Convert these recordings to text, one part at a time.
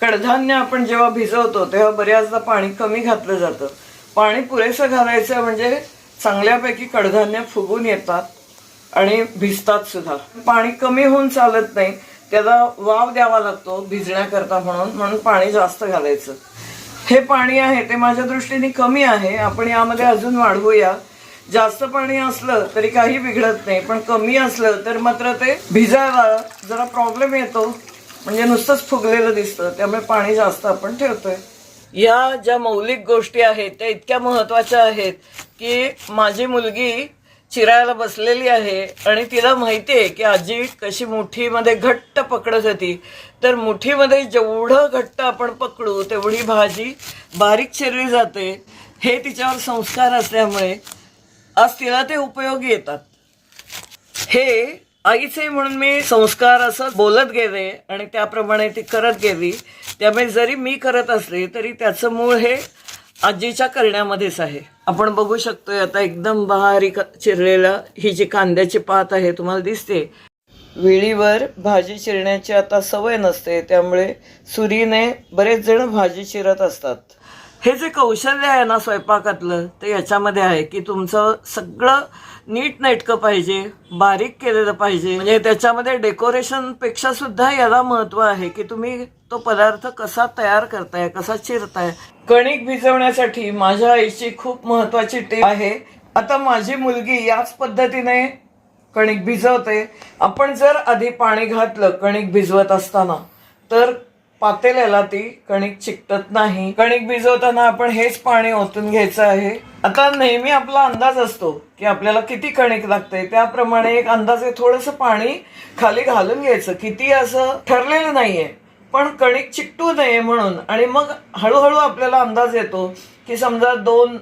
कडधान्य आपण जेव्हा भिजवतो तेव्हा बऱ्याचदा पाणी कमी घातलं जातं. पाणी पुरेसं घालायचं म्हणजे चांगल्यापैकी कडधान्य फुगून येतात आणि भिजतात सुद्धा. पाणी कमी होऊन चालत नाही त्याला वाव द्यावा लागतो भिजण्याकरता म्हणून म्हणून पाणी जास्त घालायचं. हे पाणी आहे ते माझ्या दृष्टीने कमी आहे. आपण यामध्ये अजून वाढवूया. जास्त पाणी असलं तरी काही बिघडत नाही पण कमी असलं तर मात्र ते भिजायला जरा प्रॉब्लेम येतो. म्हणजे नुसतंच फुगलेलं दिसतं त्यामुळे पाणी जास्त आपण ठेवतोय. या ज्या मौलिक गोष्टी आहेत त्या इतक्या महत्त्वाच्या आहेत की माझी मुलगी चिरायला बसलेली आहे आणि तिला माहिती आहे की आजी कशी मुठीमध्ये घट्ट पकडत होती. तर मुठीमध्ये जेवढं घट्ट आपण पकडू तेवढी भाजी बारीक चिरली जाते. हे तिच्यावर संस्कार असल्यामुळे आज तिला ते उपयोगी येतात. हे आईचे म्हणून मी संस्कार असं बोलत गेले आणि त्याप्रमाणे ती करत गेली. त्यामुळे जरी मी करत असले तरी त्याचं मूळ हे आजीच्या करण्यामध्येच आहे. आपण बघू शकतोय आता एकदम बहारी चिरलेला ही जी कांद्याची पात आहे तुम्हाला दिसते. वेळीवर भाजी चिरण्याची आता सवय नसते त्यामुळे सुरीने बरेच जण भाजी चिरत असतात. हे जे कौशल्य आहे ना स्वयंपाकातलं ते याच्यामध्ये आहे की तुमचं सगळं नीट नेटकं पाहिजे बारीक केलेलं पाहिजे. म्हणजे त्याच्यामध्ये डेकोरेशनपेक्षा सुद्धा याला महत्त्व आहे की तुम्ही तो पदार्थ कसा तयार करताय कसा चिरताय. कणिक भिजवण्यासाठी माझ्या आईची खूप महत्वाची टीप आहे. आता माझी मुलगी याच पद्धतीने कणिक भिजवते. आपण जर आधी पाणी घातलं कणिक भिजवत असताना तर पातेल्याला ती कणिक चिकटत नाही. कणिक भिजवताना आपण हेच पाणी ओतून घ्यायचं आहे. आता नेहमी आपला अंदाज असतो की आपल्याला किती कणिक लागते त्याप्रमाणे एक अंदाजे थोडंसं पाणी खाली घालून घ्यायचं. किती असं ठरलेलं नाहीये. पण कणिक चिकटू नये म्हणून. आणि मग हळूहळू आपल्याला अंदाज येतो की समजा दोन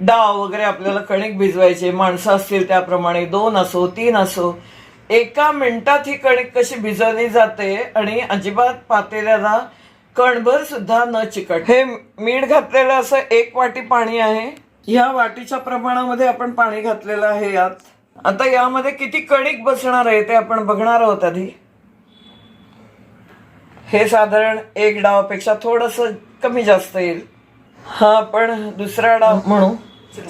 डाव वगैरे आपल्याला कणिक भिजवायचे. माणसं असतील त्याप्रमाणे दोन असो तीन असो. एका मिनिटात ही कणिक कशी भिजवली जाते आणि अजिबात पातेल्याला कणभर सुद्धा न चिकट. हे मीठ घातलेलं असं एक वाटी पाणी आहे. ह्या वाटीच्या प्रमाणामध्ये आपण पाणी घातलेलं आहे यात. आता यामध्ये किती कणिक बसणार आहे ते आपण बघणार आहोत आधी. हे साधारण एक डावापेक्षा थोडस कमी जास्त येईल. हा आपण दुसरा डाव म्हणू.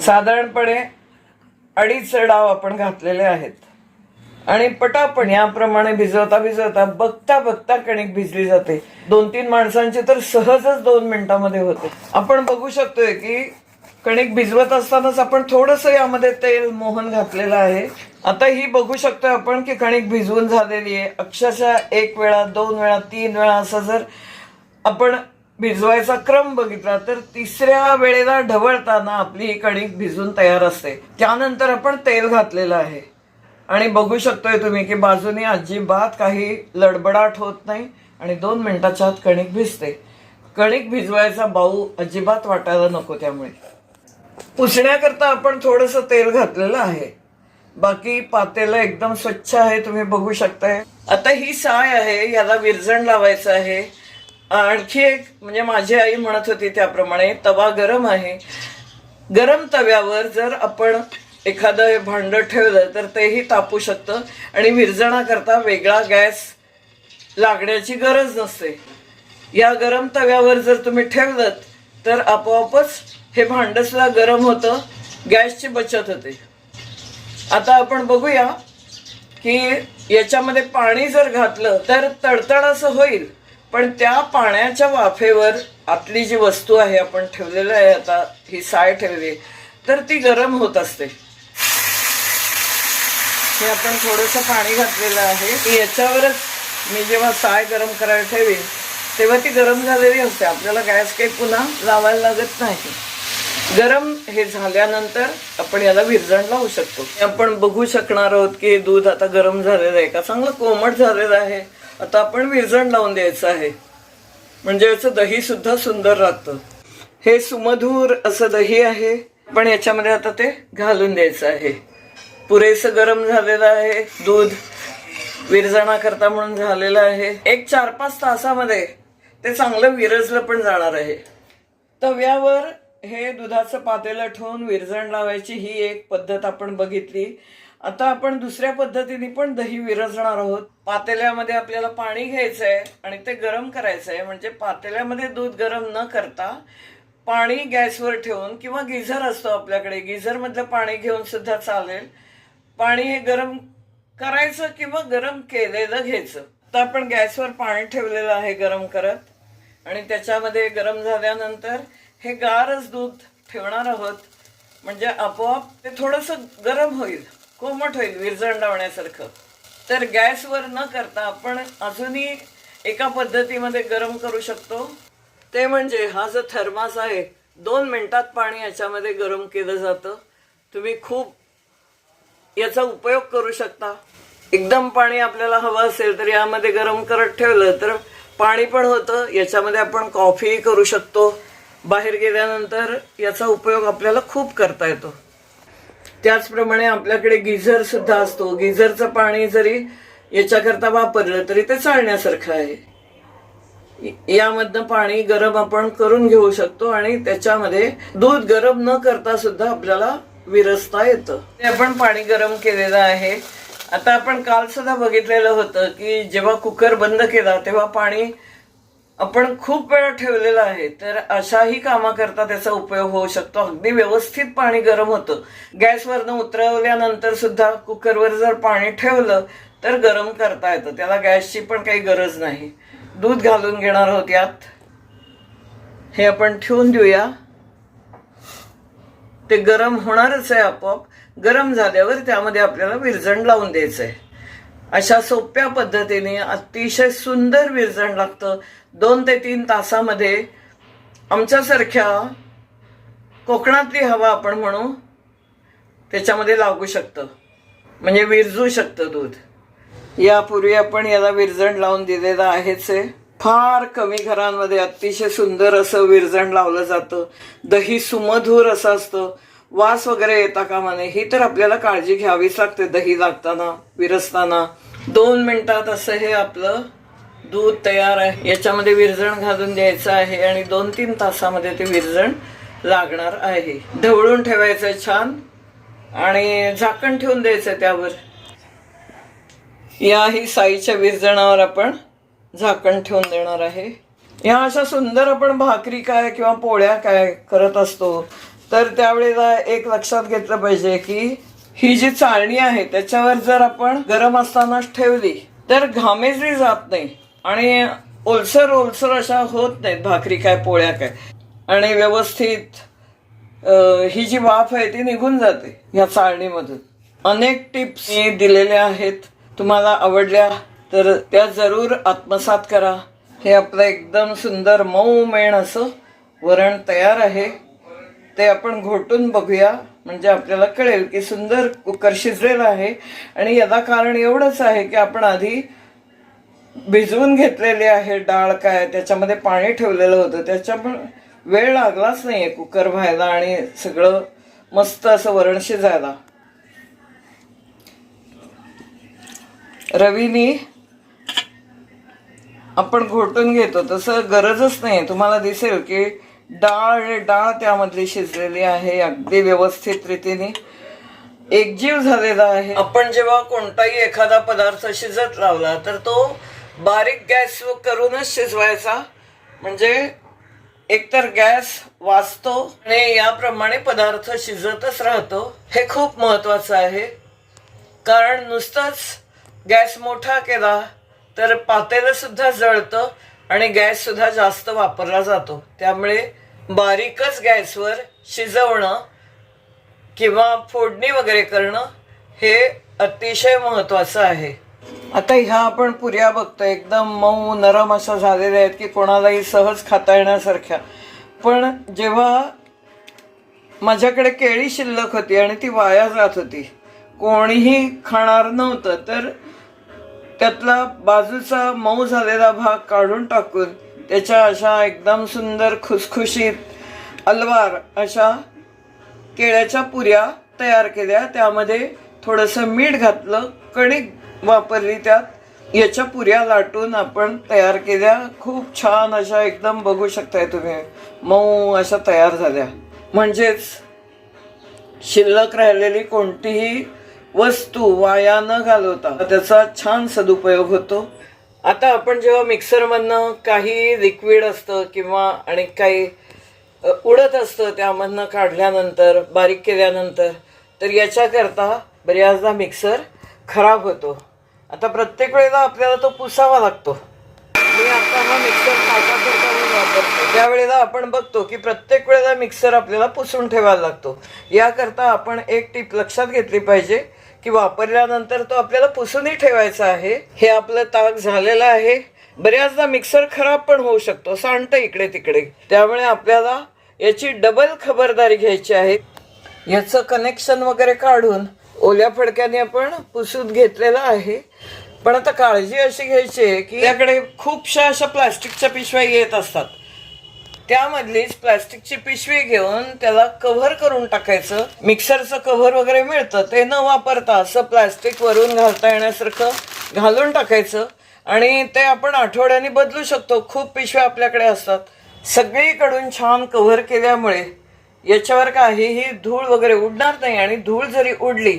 साधारणपणे अडीच डाव आपण घातलेले आहेत. आणि पटापण याप्रमाणे भिजवता भिजवता बघता बघता कणिक भिजली जाते. दोन तीन माणसांची तर सहजच दोन मिनिटांमध्ये होते. आपण बघू शकतोय की कणिक भिजवत असतानाच आपण थोडस यामध्ये तेल मोहन घातलेलं आहे. आता ही बघू शकतोय आपण की कणिक भिजवून झालेली आहे. अक्षरशः एक वेळा दोन वेळा तीन वेळा असं जर आपण भिजवायचा क्रम बघितला तर तिसऱ्या वेळेला ढवळताना आपली ही कणिक भिजून तयार असते. त्यानंतर आपण तेल घातलेलं आहे. आणि बघू शकतोय तुम्ही की बाजूने अजिबात काही लडबडाट होत नाही आणि दोन मिनिटाच्या आत कणिक भिजते. कणिक भिजवायचा बाऊ अजिबात वाटायला नको त्यामुळे. पुसण्याकरता आपण थोडस तेल घातलेलं आहे. बाकी पातेलं एकदम स्वच्छ आहे तुम्ही बघू शकताय. आता ही साय आहे याला विरजण लावायचं आहे. आणखी एक म्हणजे माझी आई म्हणत होती त्याप्रमाणे तवा गरम आहे. गरम तव्यावर जर आपण एखादं भांडं भांड ठेवलं तर तेही तापू शकतं. आणि विरजणाकरता वेगळा गॅस लागण्याची गरज नसते. या गरम तव्यावर जर तुम्ही ठेवलं तर आपोआपच हे भांडसला गरम होतं गॅसची बचत होते. आता आपण बघूया की याच्यामध्ये पाणी जर घातलं तर तडतड असं होईल पण त्या पाण्याच्या वाफेवर आपली जी वस्तू आहे आपण ठेवलेलं आहे आता ही साय ठेवली तर ती गरम होत असते. हे आपण थोडंसं पाणी घातलेलं आहे. की याच्यावरच मी जेव्हा साय गरम करायला ठेवीन तेव्हा ती गरम झालेली असते. आपल्याला गॅस काही पुन्हा लावायला लागत नाही. गरम हे झाल्यानंतर आपण याला विरजण लावू शकतो. आपण बघू शकणार आहोत की दूध आता गरम झालेलं आहे का? चांगलं कोमट झालेलं आहे. आता आपण विरजण लावून द्यायचं आहे. म्हणजे याचं दही सुद्धा सुंदर राहतं. हे सुमधूर असं दही आहे. पण याच्यामध्ये आता ते घालून द्यायचं आहे. पुरेसं गरम झालेलं आहे दूध. विरजणाकरता म्हणून झालेलं आहे. एक चार पाच तासामध्ये ते चांगलं विरजलं पण जाणार आहे. तव्यावर हे दुधाचं पातेलं ठेवून विरजण लावायची ही एक पद्धत आपण बघितली. आता आपण दुसऱ्या पद्धतीने पण दही विरजणार आहोत. पातेल्यामध्ये आपल्याला पाणी घ्यायचं आहे आणि ते गरम करायचं आहे म्हणजे पातेल्यामध्ये दूध गरम न करता पाणी गॅसवर ठेवून किंवा गिझर असतो आपल्याकडे गिझरमधलं पाणी घेऊन सुद्धा चालेल. पाणी हे गरम करायचं किंवा गरम केलेलं घ्यायचं. तर आपण गॅसवर पाणी ठेवलेलं आहे गरम करत. आणि त्याच्यामध्ये गरम झाल्यानंतर हे गारच दूध ठेवणार आहोत. म्हणजे आपोआप ते थोडंसं गरम होईल कोमट होईल विरजण लावण्यासारखं तर गॅसवर न करता आपण अजूनही एका पद्धतीमध्ये गरम करू शकतो. ते म्हणजे हा जो थर्मास आहे दोन मिनिटात पाणी याच्यामध्ये गरम केलं जातं. तुम्ही खूप याचा उपयोग करू शकता. एकदम पाणी आपल्याला हवं असेल तर यामध्ये गरम करत ठेवलं तर पाणी पण होतं याच्यामध्ये आपण कॉफी करू शकतो. बाहेर गेल्यानंतर याचा उपयोग आपल्याला खूप करता येतो. त्याचप्रमाणे आपल्याकडे गिझर सुद्धा असतो. गिझरचं पाणी जरी याच्याकरता वापरलं तरी ते चालण्यासारखं आहे. यामधनं पाणी गरम आपण करून घेऊ शकतो आणि त्याच्यामध्ये दूध गरम न करता सुद्धा आपल्याला विरसता येतं. ते आपण पाणी गरम केलेलं आहे. आता आपण काल सुद्धा बघितलेलं होतं की जेव्हा कुकर बंद केला तेव्हा पाणी आपण खूप वेळा ठेवलेला आहे तर अशाही कामाकरता त्याचा उपयोग होऊ शकतो. अगदी व्यवस्थित पाणी गरम होतं. गॅसवरनं उतरवल्यानंतर सुद्धा कुकरवर जर पाणी ठेवलं तर गरम करता येतं. त्याला गॅसची पण काही गरज नाही. दूध घालून घेणार आहोत यात. हे आपण ठेवून देऊया. ते गरम होणारच आहे आपोआप. गरम झाल्यावर त्यामध्ये आपल्याला विरजण लावून द्यायचं आहे अशा सोप्या पद्धतीने अतिशय सुंदर विरजण लागतं. दोन ते तीन तासामध्ये आमच्यासारख्या कोकणातली हवा आपण म्हणू त्याच्यामध्ये लागू शकतं. म्हणजे विरजू शकतं दूध. यापूर्वी आपण याला विरजण लावून दिलेलं आहेच आहे फार कमी घरांमध्ये अतिशय सुंदर असं विरजण लावलं जातं. दही सुमधूर असं असतं. वास वगैरे येता कामा नये ही तर आपल्याला काळजी घ्यावीच लागते दही लागताना विरसताना. दोन मिनिटात असं हे आपलं दूध तयार आहे. याच्यामध्ये विरजण घालून द्यायचं आहे आणि दोन तीन तासामध्ये ते विरजण लागणार आहे. ढवळून ठेवायचं छान आणि झाकण ठेवून द्यायचं त्यावर. याही साईच्या विरजणावर आपण झाकण ठेवून देणार आहे. या अशा सुंदर आपण भाकरी काय किंवा पोळ्या काय करत असतो तर त्यावेळेला एक लक्षात घेतलं पाहिजे की ही जी चाळणी आहे त्याच्यावर जर आपण गरम असतानाच ठेवली तर घामेजली जात नाही आणि ओलसर ओलसर अशा होत नाहीत भाकरी काय पोळ्या काय. आणि व्यवस्थित ही जी वाफ आहे ती निघून जाते ह्या चाळणीमधून. अनेक टिप्स मी दिलेल्या आहेत. तुम्हाला आवडल्या तर त्या जरूर आत्मसात करा. हे आपलं एकदम सुंदर मऊ मेण असं वरण तयार आहे. ते आपण घोटून बघूया. म्हणजे आपल्याला कळेल की सुंदर कुकर शिजलेला आहे. आणि याला कारण एवढंच आहे की आपण आधी भिजवून घेतलेली आहे डाळ काय त्याच्यामध्ये पाणी ठेवलेलं होतं. त्याच्यामुळे वेळ लागलाच नाहीये कुकर व्हायला आणि सगळं मस्त असं वरण शिजायला. रवीनी आपण घोटून घेतो. तसं गरजच नाही तुम्हाला दिसेल की डाळ आणि डाळ त्यामधली शिजलेली आहे अगदी व्यवस्थित रीतीने. एकजीव झालेला आहे. आपण जेव्हा कोणताही एखादा पदार्थ शिजत लावला तर तो बारीक गॅस करूनच शिजवायचा. म्हणजे एकतर गॅस वाचतो आणि याप्रमाणे पदार्थ शिजतच राहतो. हे खूप महत्वाचं आहे. कारण नुसतंच गॅस मोठा केला तर पातेलं सुद्धा जळतं आणि गॅस सुद्धा जास्त वापरला जातो. त्यामुळे बारीकच गॅसवर शिजवणं किंवा फोडणी वगैरे करणं हे अतिशय महत्त्वाचं आहे. आता ह्या आपण पुऱ्या बघतो एकदम मऊ नरम अशा झालेल्या आहेत की कोणालाही सहज खाता येण्यासारख्या. पण जेव्हा माझ्याकडे केळी शिल्लक होती आणि ती वाया जात होती कोणीही खाणार नव्हतं तर त्यातला बाजूचा मऊ झालेला भाग काढून टाकून त्याच्या अशा एकदम सुंदर खुसखुशीत अलवार अशा केळ्याच्या पुऱ्या तयार केल्या. त्यामध्ये थोडंसं मीठ घातलं कणिक वापरली त्यात. याच्या पुऱ्या लाटून आपण तयार केल्या. खूप छान अशा एकदम बघू शकताय तुम्ही. मऊ अशा तयार झाल्या. म्हणजेच शिल्लक राहिलेली कोणतीही वस्तू वाया न घालवता त्याचा छान सदुपयोग होतो. आता आपण जेव्हा मिक्सरमधनं काही लिक्विड असतं किंवा आणि काही उडत असतं त्यामधनं काढल्यानंतर बारीक केल्यानंतर तर याच्याकरता बऱ्याचदा मिक्सर खराब होतो. आता प्रत्येक वेळेला आपल्याला तो पुसावा लागतो. मी आता हा मिक्सर काटाकरता मी वापरतो त्यावेळेला आपण बघतो की प्रत्येक वेळेला मिक्सर आपल्याला पुसून ठेवायला लागतो. याकरता आपण एक टीप लक्षात घेतली पाहिजे की वापरल्यानंतर तो आपल्याला पुसूनही ठेवायचा आहे. हे आपलं ताक झालेलं आहे. बऱ्याचदा मिक्सर खराब पण होऊ शकतो. सांडतं इकडे तिकडे. त्यामुळे आपल्याला याची डबल खबरदारी घ्यायची आहे. याचं कनेक्शन वगैरे काढून ओल्या फडक्याने आपण पुसून घेतलेलं आहे. पण आता काळजी अशी घ्यायची आहे की याकडे खूपशा अशा प्लास्टिकच्या पिशव्या येत असतात. त्यामधलीच प्लास्टिकची पिशवी घेऊन त्याला कव्हर करून टाकायचं. मिक्सरचं कव्हर वगैरे मिळतं ते न वापरता असं प्लास्टिक वरून घालता येण्यासारखं घालून टाकायचं. आणि ते आपण आठवड्याने बदलू शकतो खूप पिशव्या आपल्याकडे असतात. सगळीकडून छान कव्हर केल्यामुळे याच्यावर काहीही धूळ वगैरे उडणार नाही आणि धूळ जरी उडली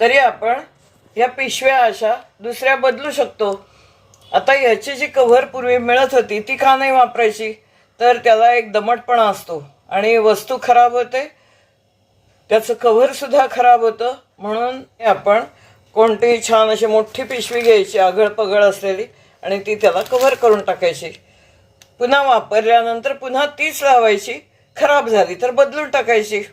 तरी आपण या पिशव्या अशा दुसऱ्या बदलू शकतो. आता याची जी कव्हर पूर्वी मिळत होती ती का नाही वापरायची? तर त्याला एक दमटपणा असतो. आणि वस्तू खराब होते त्याचं कव्हरसुद्धा खराब होतं. म्हणून आपण कोणतीही छान अशी मोठी पिशवी घ्यायची आगळ पगळ असलेली आणि ती त्याला कव्हर करून टाकायची. पुन्हा वापरल्यानंतर पुन्हा तीच लावायची. खराब झाली तर बदलून टाकायची.